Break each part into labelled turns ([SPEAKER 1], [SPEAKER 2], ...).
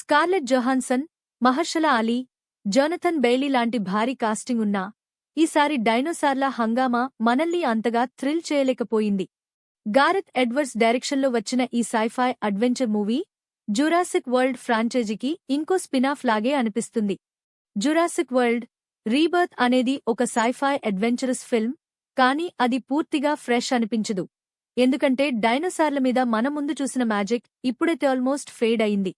[SPEAKER 1] Scarlett Johansson Mahershala Ali Jonathan Bailey లాంటి భారీ casting ఉన్నా ఈసారి డైనోసార్ల హంగామా మనల్ని అంతగా థ్రిల్ చేయలేకపోయింది. గారెత్ ఎడ్వర్డ్స్ డైరెక్షన్లో వచ్చిన ఈ sci fi adventure movie Jurassic World ఫ్రాంచైజీకి ఇంకో స్పినాఫ్ లాగే అనిపిస్తుంది. జురాసిక్ వరల్డ్ రీబర్త్ అనేది ఒక సైఫై అడ్వెంచరస్ ఫిల్మ్ కానీ అది పూర్తిగా ఫ్రెష్ అనిపించదు. ఎందుకంటే డైనోసార్ల మీద మన ముందు చూసిన మ్యాజిక్ ఇప్పుడైతే ఆల్మోస్ట్ ఫేడ్ అయింది.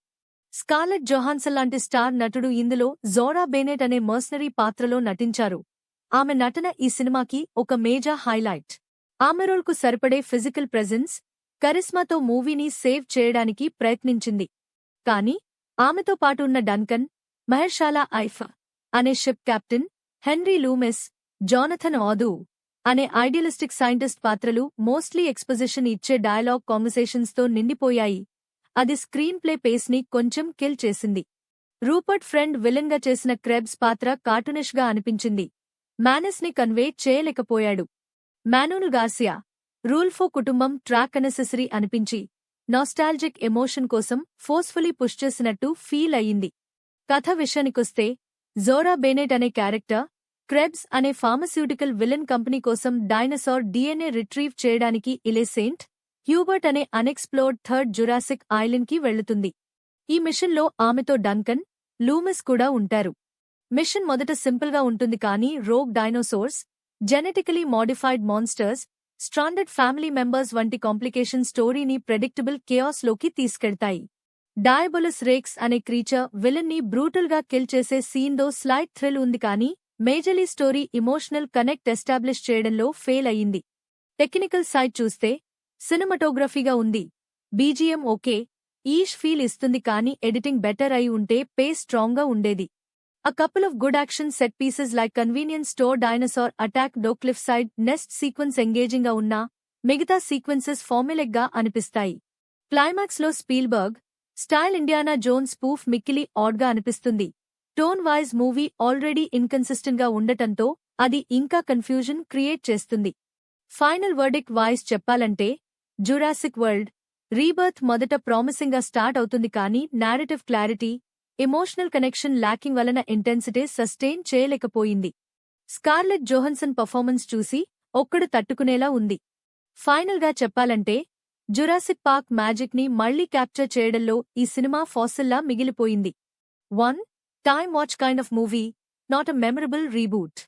[SPEAKER 1] స్కార్లెట్ జొహాన్సన్ లాంటి స్టార్ నటుడు ఇందులో జోరా బేనెట్ అనే మర్సనరీ పాత్రలో నటించారు. ఆమె నటన ఈ సినిమాకి ఒక మేజర్ హైలైట్. ఆమె రోల్కు సరిపడే ఫిజికల్ ప్రెజెన్స్ కరిస్మాతో మూవీని సేవ్ చేయడానికి ప్రయత్నించింది. కాని ఆమెతో పాటు ఉన్న డన్కన్ మహర్షాలా ఐఫ్ అనే ship captain Henry Loomis Jonathan ఆదు అనే ఐడియలిస్టిక్ సైంటిస్ట్ పాత్రలు మోస్ట్లీ ఎక్స్పోజిషన్ ఇచ్చే డయలాగ్ కాన్వర్సేషన్స్తో నిండిపోయాయి. అది స్క్రీన్ ప్లే పేస్ని కొంచెం కిల్ చేసింది. రూపర్ట్ ఫ్రెండ్ విలన్గా చేసిన క్రెబ్స్ పాత్ర కార్టూనిష్గా అనిపించింది. ని కన్వే చేయలేకపోయాడు. మానూను గార్సియా రూల్ఫో కుటుంబం ట్రాక్ అనెసెసరీ అనిపించి నాస్టాల్జిక్ ఎమోషన్ కోసం ఫోర్స్ఫుల్లీ పుష్ చేసినట్టు ఫీల్ అయ్యింది. కథ విషయానికొస్తే జోరా బేనెట్ అనే క్యారెక్టర్ క్రెబ్స్ అనే ఫార్మస్యూటికల్ విలన్ కంపెనీ కోసం డైనసార్ డిఎన్ఏ రిట్రీవ్ చేయడానికి ఇలేసెయింట్ హ్యూబర్ట్ అనే అన్ఎక్స్ప్లోర్డ్ థర్డ్ జురాసిక్ ఐలండ్కి వెళుతుంది. ఈ మిషన్లో ఆమెతో డంకన్ లూమిస్ కూడా ఉంటారు. మిషన్ మొదట సింపుల్గా ఉంటుంది కానీ rogue dinosaurs genetically modified monsters stranded family members వంటి కాంప్లికేషన్ స్టోరీని ప్రెడిక్టబుల్ కేయాస్లోకి తీసుకెళ్తాయి. డయాబొలస్ రేక్స్ అనే క్రీచర్ విలన్ని బ్రూటల్గా కిల్ చేసే సీన్లో స్లైట్ థ్రిల్ ఉంది కానీ majorly story emotional connect establish చేయడంలో ఫెయిల్ అయ్యింది. టెక్నికల్ సైడ్ చూస్తే సినిమటోగ్రఫీగా ఉంది. బీజిఎం ఓకే ఈష్ ఫీల్ ఇస్తుంది కానీ ఎడిటింగ్ బెటర్ అయి ఉంటే పే స్ట్రాంగ్గా ఉండేది. A couple of good action set pieces like convenience store dinosaur attack the cliff side nest sequence ఎంగేజింగ్గా ఉన్నా మిగతా సీక్వెన్సెస్ ఫార్ములిక్గా అనిపిస్తాయి. క్లైమాక్స్లో Spielberg style Indiana Jones spoof మిక్కిలి ఆడ్గా అనిపిస్తుంది. టోన్ వైజ్ మూవీ ఆల్రెడీ ఇన్కన్సిస్టెంట్గా ఉండటంతో అది ఇంకా కన్ఫ్యూజన్ క్రియేట్ చేస్తుంది. ఫైనల్ వర్డిక్ వాయిస్ చెప్పాలంటే జురాసిక్ వరల్డ్ రీబర్త్ మొదట ప్రామిసింగ్గా స్టార్ట్ అవుతుంది కానీ narrative clarity emotional connection lacking వలన ఇంటెన్సిటీ సస్టైన్ చేయలేకపోయింది. స్కార్లెట్ జోహన్సన్ పర్ఫార్మెన్స్ చూసి ఒక్కడు తట్టుకునేలా ఉంది. ఫైనల్గా చెప్పాలంటే జురాసిక్ పార్క్ మ్యాజిక్ని మళ్ళీ క్యాప్చర్ చేయడంలో ఈ సినిమా ఫాసిల్లా మిగిలిపోయింది. One time watch kind of movie not a memorable reboot